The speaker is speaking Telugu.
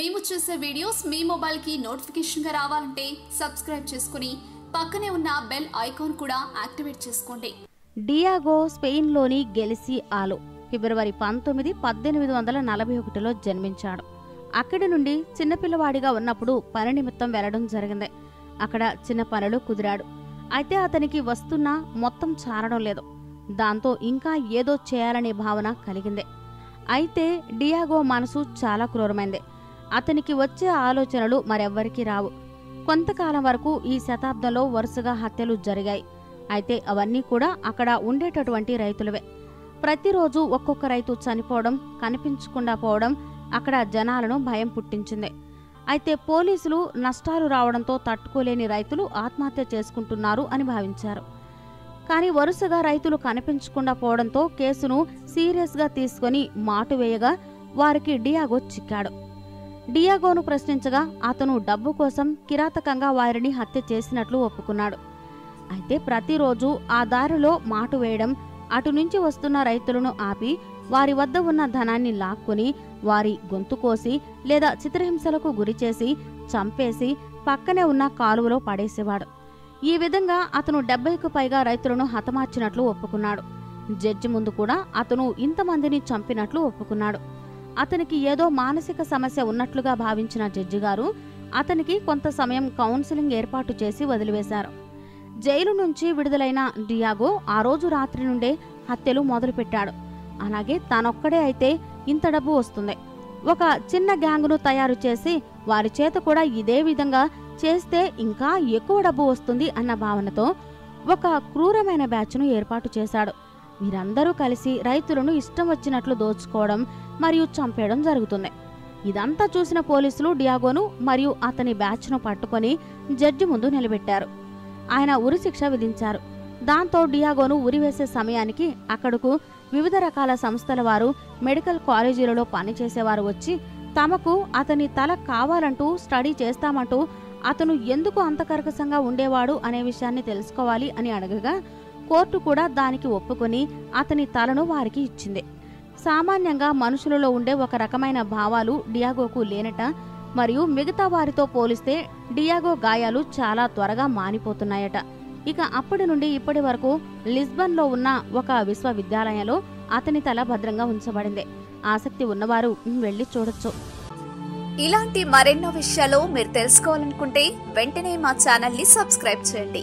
మేము చేసే వీడియోస్ మీ మొబైల్కి నోటిఫికేషన్గా రావాలంటే సబ్స్క్రైబ్ చేసుకుని పక్కనే ఉన్న బెల్ ఐకాన్ కూడా యాక్టివేట్ చేసుకోండి. డియాగో స్పెయిన్లోని గెలిసి ఆలో ఫిబ్రవరి పంతొమ్మిది పద్దెనిమిది వందల నలభై ఒకటిలో జన్మించాడు. అక్కడి నుండి చిన్నపిల్లవాడిగా ఉన్నప్పుడు పని నిమిత్తం వెళ్ళడం జరిగింది. అక్కడ చిన్న పనులు కుదిరాడు. అయితే అతనికి వస్తున్న మొత్తం చారడం లేదు. దాంతో ఇంకా ఏదో చేయాలనే భావన కలిగింది. అయితే డియాగో మనసు చాలా క్రూరమైంది. అతనికి వచ్చే ఆలోచనలు మరెవ్వరికీ రావు. కొంతకాలం వరకు ఈ శతాబ్దంలో వరుసగా హత్యలు జరిగాయి. అయితే అవన్నీ కూడా అక్కడ ఉండేటటువంటి రైతులవే. ప్రతిరోజు ఒక్కొక్క రైతు చనిపోవడం కనిపించకుండా పోవడం అక్కడ జనాలను భయం పుట్టించింది. అయితే పోలీసులు నష్టాలు రావడంతో తట్టుకోలేని రైతులు ఆత్మహత్య చేసుకుంటున్నారు అని భావించారు. కానీ వరుసగా రైతులు కనిపించకుండా పోవడంతో కేసును సీరియస్గా తీసుకొని మాటు వేయగా వారికి డియాగో చిక్కాడు. డియాగోను ప్రశ్నించగా అతను డబ్బు కోసం కిరాతకంగా వారిని హత్య చేసినట్లు ఒప్పుకున్నాడు. అయితే ప్రతిరోజు ఆ దారిలో మాటు వేయడం అటు నుంచి వస్తున్న రైతులను ఆపి వారి వద్ద ఉన్న ధనాన్ని లాక్కుని వారి గొంతు కోసి లేదా చిత్రహింసలకు గురిచేసి చంపేసి పక్కనే ఉన్న కాలువలో పడేసేవాడు. ఈ విధంగా అతను డెబ్బైకు పైగా రైతులను హతమార్చినట్లు ఒప్పుకున్నాడు. జడ్జి ముందు కూడా అతను ఇంతమందిని చంపినట్లు ఒప్పుకున్నాడు. అతనికి ఏదో మానసిక సమస్య ఉన్నట్లుగా భావించిన జడ్జి గారు అతనికి కొంత సమయం కౌన్సిలింగ్ ఏర్పాటు చేసి వదిలివేశారు. జైలు నుంచి విడుదలైన డియాగో ఆ రోజు రాత్రి నుండే హత్యలు మొదలుపెట్టాడు. అలాగే తానొక్కడే అయితే ఇంత డబ్బు వస్తుంది. ఒక చిన్న గ్యాంగును తయారు చేసి వారి చేత కూడా ఇదే విధంగా చేస్తే ఇంకా ఎక్కువ డబ్బు వస్తుంది అన్న భావనతో ఒక క్రూరమైన బ్యాచ్ను ఏర్పాటు చేశాడు. వీరందరూ కలిసి రైతులను ఇష్టం వచ్చినట్లు దోచుకోవడం మరియు చంపేయడం జరుగుతుంది. ఇదంతా చూసిన పోలీసులు డియాగోను మరియు అతని బ్యాచ్ను పట్టుకొని జడ్జి ముందు నిలబెట్టారు. ఆయన ఉరిశిక్ష విధించారు. దాంతో డియాగోను ఉరివేసే సమయానికి అక్కడకు వివిధ రకాల సంస్థల వారు మెడికల్ కాలేజీలలో పనిచేసేవారు వచ్చి తమకు అతని తల కావాలంటూ స్టడీ చేస్తామంటూ అతను ఎందుకు అంత కర్కశంగా ఉండేవాడు అనే విషయాన్ని తెలుసుకోవాలి అని అడగగా కోర్టు కూడా దానికి ఒప్పుకొని అతని తలను వారికి ఇచ్చింది. సామాన్యంగా మనుషులలో ఉండే ఒక రకమైన భావాలు డియాగోకు లేనట మరియు మిగతా వారితో పోలిస్తే డియాగో గాయాలు చాలా త్వరగా మానిపోతున్నాయట. ఇక అప్పటి నుండి ఇప్పటి వరకు లిస్బన్లో ఉన్న ఒక విశ్వవిద్యాలయంలో అతని తల భద్రంగా ఉంచబడింది. ఆసక్తి ఉన్నవారు వెళ్ళి చూడొచ్చు. ఇలాంటి మరెన్నో విషయాలు మీరు తెలుసుకోవాలనుకుంటే వెంటనే మా ఛానల్ని సబ్స్క్రైబ్ చేయండి.